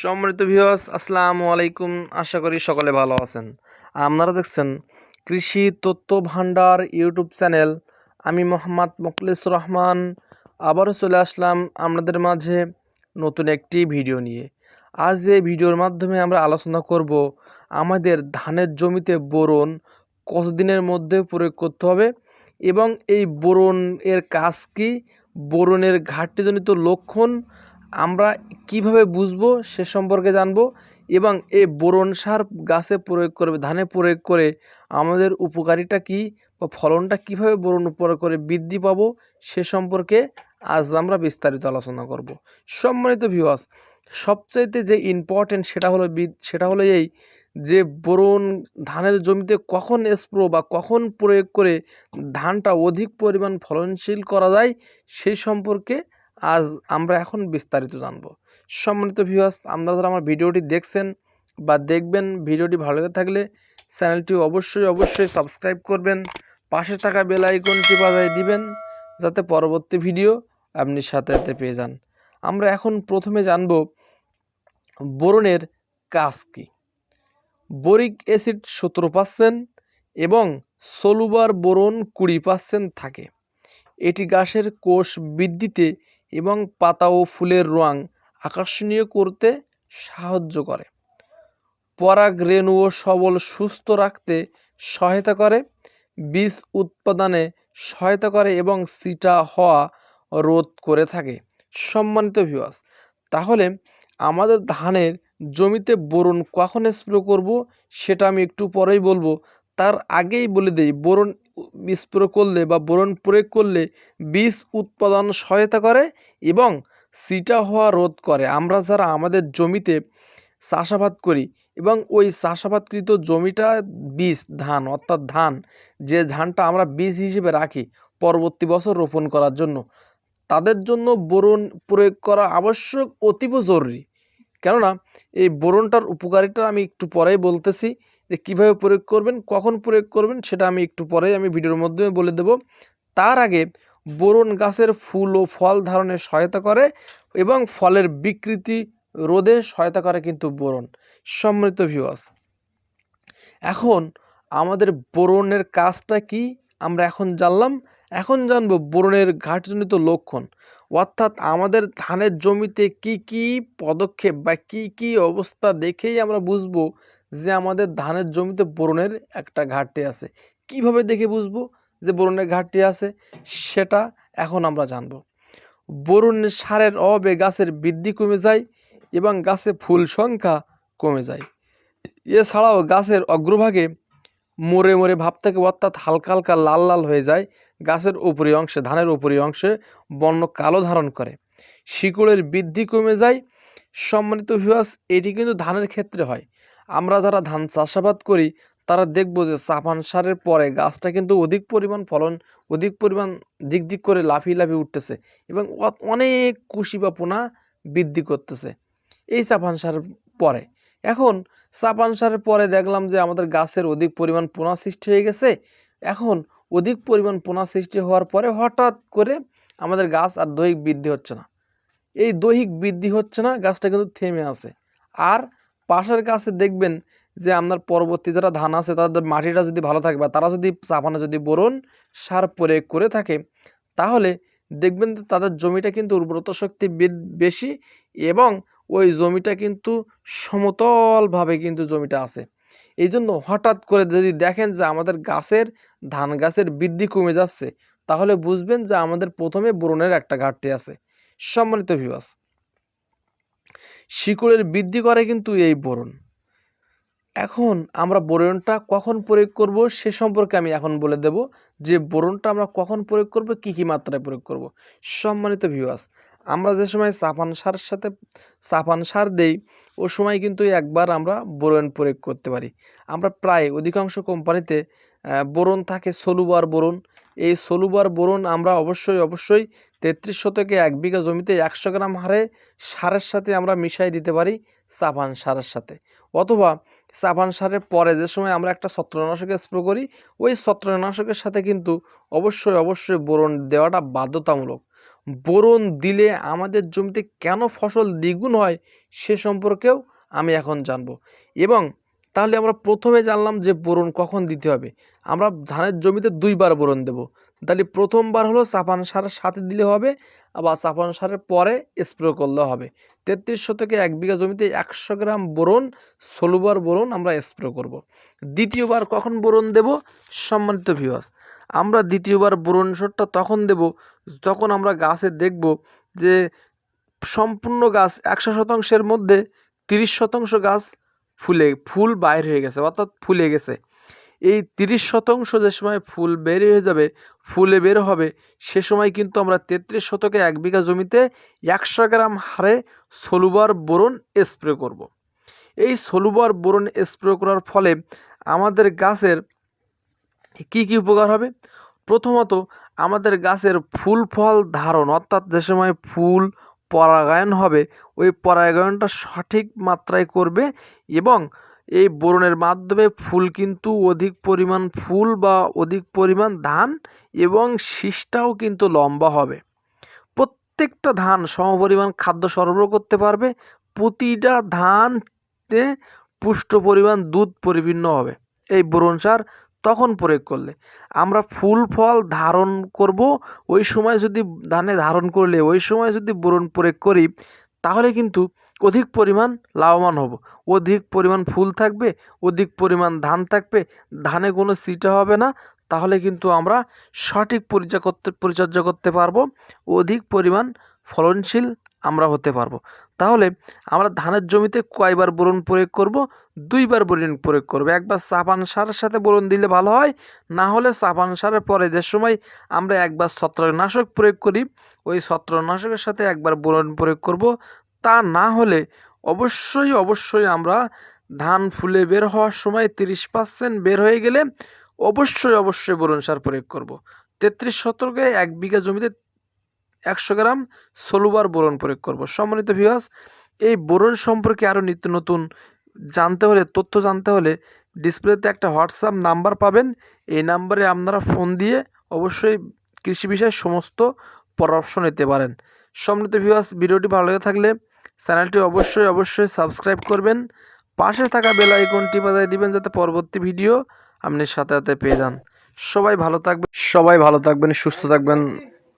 সম্মানিত ভিউয়ার্স, আসসালামু আলাইকুম। আশা করি সকলে ভালো আছেন। আপনারা দেখছেন কৃষি তথ্য ভান্ডার ইউটিউব চ্যানেল। আমি মোহাম্মদ মোখলিস রহমান। আবারও চলে আসলাম আপনাদের মাঝে নতুন একটি ভিডিও নিয়ে। আজ এই ভিডিওর মাধ্যমে আমরা আলোচনা করব, আমাদের ধানের জমিতে বোরন কতদিনের মধ্যে প্রয়োগ করতে হবে এবং এই বোরন এর কাজ কি? বোরনের ঘাটতিজনিত লক্ষণ আমরা কীভাবে বুঝব সে সম্পর্কে জানব এবং এ বোরন সার গাছে প্রয়োগ করবে, ধানে প্রয়োগ করে আমাদের উপকারিতা কি বা ফলনটা কীভাবে বোরন উপর করে বৃদ্ধি পাবো সে সম্পর্কে আজ আমরা বিস্তারিত আলোচনা করব। সম্মানিত ভিউয়ার্স সবচাইতে যে ইম্পর্টেন্ট সেটা হলো সেটা হলো এই যে বোরন ধানের জমিতে কখন স্প্রো বা কখন প্রয়োগ করে ধানটা অধিক পরিমাণ ফলনশীল করা যায় সেই সম্পর্কে আজ আমরা এখন বিস্তারিত জানব। সম্মানিত ভিউয়ার্স আপনারা যারা আমার ভিডিওটি দেখছেন বা দেখবেন, ভিডিওটি ভালো লেগে থাকলে চ্যানেলটি অবশ্যই অবশ্যই সাবস্ক্রাইব করবেন, পাশে থাকা বেল আইকনটি বাজায় দিবেন, যাতে পরবর্তী ভিডিও আপনি সাথে সাথে পেয়ে যান। আমরা এখন প্রথমে জানব বোরনের কাজ কী। বোরিক অ্যাসিড সতেরো পার্সেন্ট এবং সলুবার বোরন কুড়ি পার্সেন্ট থাকে। এটি গাছের কোষ বৃদ্ধিতে এবং পাতা ও ফুলের রং আকর্ষণীয় করতে সাহায্য করে। পরাগ রেণু ও সবল সুস্থ রাখতে সহায়তা করে, বীজ উৎপাদনে সহায়তা করে এবং সিটা হওয়া রোধ করে থাকে। সম্মানিত ভিউয়ার্স তাহলে আমাদের ধানের জমিতে বোরন কখন স্প্রে করব সেটা আমি একটু পরেই বলব। তার আগেই বলে দেই, বোরন স্প্রে করলে বা বোরন প্রয়োগ করলে বীজ উৎপাদন সহায়তা করে এবং সিটা হওয়া রোধ করে। আমরা যারা আমাদের জমিতে চাষাবাদ করি এবং ওই চাষাবাদকৃত জমিটা বীজ, ধান, অর্থাৎ ধান, যে ধানটা আমরা বীজ হিসেবে রাখি পরবর্তী বছর রোপণ করার জন্য, তাদের জন্য বোরন প্রয়োগ করা আবশ্যক অতীব জরুরি। কেননা, এই বোরনটার উপকারিতা আমি একটু পরেই বলতেছি যে কীভাবে প্রয়োগ করবেন, কখন প্রয়োগ করবেন, সেটা আমি একটু পরেই আমি ভিডিওর মাধ্যমে বলে দেব। তার আগে বোরন গাছের ফুল ও ফল ধারণে সহায়তা করে এবং ফলের বিকৃতি রোধে সহায়তা করে কিন্তু বোরন। সম্মিলিত ভিউয়ার্স এখন আমাদের বোরনের কাজটা কি? আমরা এখন জানলাম। এখন জানব বোরনের ঘাটজনিত লক্ষণ। অর্থাৎ আমাদের ধানের জমিতে কি কি পদক্ষেপ বা কি কি অবস্থা দেখেই আমরা বুঝব যে আমাদের ধানের জমিতে বোরনের একটা ঘাটতি আছে। কীভাবে দেখে বুঝব? যে বোরনের ঘাটতি আছে, সেটা এখন আমরা জানব। বোরন সারের অভাবে গাছের বৃদ্ধি কমে যায় এবং গাছে ফুল সংখ্যা কমে যায়। এছাড়াও গাছের অগ্রভাগে মরে মরে ভাব থেকে অর্থাৎ হালকা হালকা লাল লাল হয়ে যায়, গাছের উপরি অংশে, ধানের উপরি অংশে বর্ণ কালো ধারণ করে। শিকড়ের বৃদ্ধি কমে যায়। সম্মানিত ভিউয়ার্স এটি কিন্তু ধানের ক্ষেত্রে হয়। আমরা যারা ধান চাষাবাদ করি তারা দেখব যে চাপান সারের পরে গাছটা কিন্তু অধিক পরিমাণ ফলন, অধিক পরিমাণ দিক দিক করে লাফিয়ে লাফিয়ে উঠতেছে এবং অনেক কুশি বা পোনা বৃদ্ধি করতেছে এই চাপান সারের পরে। এখন চাপান সারের পরে দেখলাম যে আমাদের গাছের অধিক পরিমাণ পোনা সৃষ্টি হয়ে গেছে। এখন অধিক পরিমাণ পোনা সৃষ্টি হওয়ার পরে হঠাৎ করে আমাদের গাছ আর দৈহিক বৃদ্ধি হচ্ছে না। এই দৈহিক বৃদ্ধি হচ্ছে না, গাছটা কিন্তু থেমে আছে। আর পাশের গাছে দেখবেন যে আপনার পরবর্তী যারা ধান আছে, তাদের মাটিটা যদি ভালো থাকে বা তারা যদি চাপানে যদি বোরন সার প্রয়োগ করে থাকে, তাহলে দেখবেন যে তাদের জমিটা কিন্তু উর্বরতা শক্তি বেশি এবং ওই জমিটা কিন্তু সমতলভাবে কিন্তু জমিটা আছে। এই জন্য হঠাৎ করে যদি দেখেন যে আমাদের গাছের, ধান গাছের বৃদ্ধি কমে যাচ্ছে, তাহলে বুঝবেন যে আমাদের প্রথমে বোরনের একটা ঘাটতি আছে। সম্মানিত ভিউয়ার্স শিকড়ের বৃদ্ধি করে কিন্তু এই বোরন। এখন আমরা বোরনটা কখন প্রয়োগ করব সে সম্পর্কে আমি এখন বলে দেব যে বোরনটা আমরা কখন প্রয়োগ করব, কি কি মাত্রায় প্রয়োগ করব। সম্মানিত ভিউয়ার্স আমরা যে সময় চাপান সারের সাথে চাপান সার দেই, ও সময় কিন্তু একবার আমরা বোরন প্রয়োগ করতে পারি। আমরা প্রায় অধিকাংশ কোম্পানিতে বোরন থাকে সলুবার বোরন। এই সলুবার বোরন আমরা অবশ্যই অবশ্যই তেত্রিশ শতকে এক বিঘা জমিতে একশো গ্রাম হারে সারের সাথে আমরা মিশাই দিতে পারি চাপান সারের সাথে। অথবা চাপান সারের পরে যে সময় আমরা একটা ছত্রনাশক স্প্রে করি, ওই ছত্রনাশকের সাথে কিন্তু অবশ্যই অবশ্যই বোরন দেওয়াটা বাধ্যতামূলক। বোরন দিলে আমাদের জমিতে কেন ফসল দ্বিগুণ হয় সে সম্পর্কেও আমি এখন জানব। এবং তাহলে আমরা প্রথমে জানলাম যে বোরন কখন দিতে হবে। আমরা ধানের জমিতে দুইবার বোরন দেব। তাহলে প্রথমবার হলো চাপান সারের সাথে দিলে হবে, আবার চাপান সারের পরে স্প্রে করলে হবে। তেত্রিশ শতকে এক বিঘা জমিতে একশো গ্রাম বোরন ষোলোবার বোরন আমরা স্প্রে করব। দ্বিতীয়বার কখন বোরন দেব? সম্মানিত ভিউয়ার্স আমরা দ্বিতীয়বার বোরন সারটা তখন দেব যখন আমরা গাছে দেখব যে সম্পূর্ণ গাছ একশো শতাংশের মধ্যে তিরিশ শতাংশ গাছ ফুলে, ফুল বাইর হয়ে গেছে, অর্থাৎ ফুলে গেছে এই তিরিশ শতাংশ যে সময় ফুল বের হয়ে যাবে, ফুলে বের হবে, সে সময় কিন্তু আমরা তেত্রিশ শতকে এক বিঘা জমিতে একশো গ্রাম হারে সলুবার বোরন স্প্রে করব। এই সলুবার বোরন স্প্রে করার ফলে আমাদের গাছের কি কি উপকার হবে প্রথমত, আমাদের গাছের ফুল ফল ধারণ, অর্থাৎ যে সময় ফুল পরাগায়ন হবে, ওই পরাগায়নটা সঠিক মাত্রায় করবে এবং এই বোরনের মাধ্যমে ফুল কিন্তু অধিক পরিমাণ ফুল বা অধিক পরিমাণ ধান এবং শীষটাও কিন্তু লম্বা হবে। প্রত্যেকটা ধান সমপরিমাণ খাদ্য সরবরাহ করতে পারবে, প্রতিটা ধানতে পুষ্ট পরিমাণ দুধ পরিপূর্ণ হবে। এই বোরন সার তখন প্রয়োগ করলে। আমরা ফুল ফল ধারণ করব, ওই সময় যদি ধানে ধারণ করলে, ওই সময় যদি বোরন প্রয়োগ করি, তাহলে কিন্তু অধিক পরিমাণ লাভবান হব। অধিক পরিমাণ ফুল থাকবে, অধিক পরিমাণ ধান থাকবে, ধানে কোনো সিটা হবে না, তাহলে কিন্তু আমরা সঠিক পরিচর্যা করতে পরিচর্যা করতে পারব, অধিক পরিমাণ ফলনশীল আমরা হতে পারব। তাহলে আমরা ধানের জমিতে কয়বার বোরন প্রয়োগ করব? দুইবার বোরন প্রয়োগ করব। একবার চাপান সারের সাথে বোরন দিলে ভালো হয়, না হলে চাপান সারের পরে যে সময় আমরা একবার ছত্রনাশক প্রয়োগ করি, ওই ছত্রনাশকের সাথে একবার বোরন প্রয়োগ করব। তা না হলে অবশ্যই অবশ্যই আমরা ধান ফুলে বের হওয়ার সময় তিরিশ পার্সেন্ট বের হয়ে গেলে অবশ্যই অবশ্যই বোরন সার প্রয়োগ করব। তেত্রিশ শতকে এক বিঘা জমিতে একশো গ্রাম ষোলোবার বোরন প্রয়োগ করব। সম্মানিত ভিউয়ার্স এই বোরন সম্পর্কে আরও নিত্য নতুন জানতে হলে, তথ্য জানতে হলে ডিসপ্লেতে একটা হোয়াটসঅ্যাপ নাম্বার পাবেন। এই নাম্বারে আপনারা ফোন দিয়ে অবশ্যই কৃষি বিষয়ে সমস্ত পরামর্শ নিতে পারেন। সম্মানিত ভিউয়ার্স ভিডিওটি ভালো লেগে থাকলে চ্যানেলটি অবশ্যই অবশ্যই সাবস্ক্রাইব করবেন। পাশে থাকা বেল আইকনটি বাজায় দিবেন যাতে পরবর্তী ভিডিও আপনি সাথে সাথে পেয়ে যান। সবাই ভালো থাকবেন। সবাই ভালো থাকবেন, সুস্থ থাকবেন।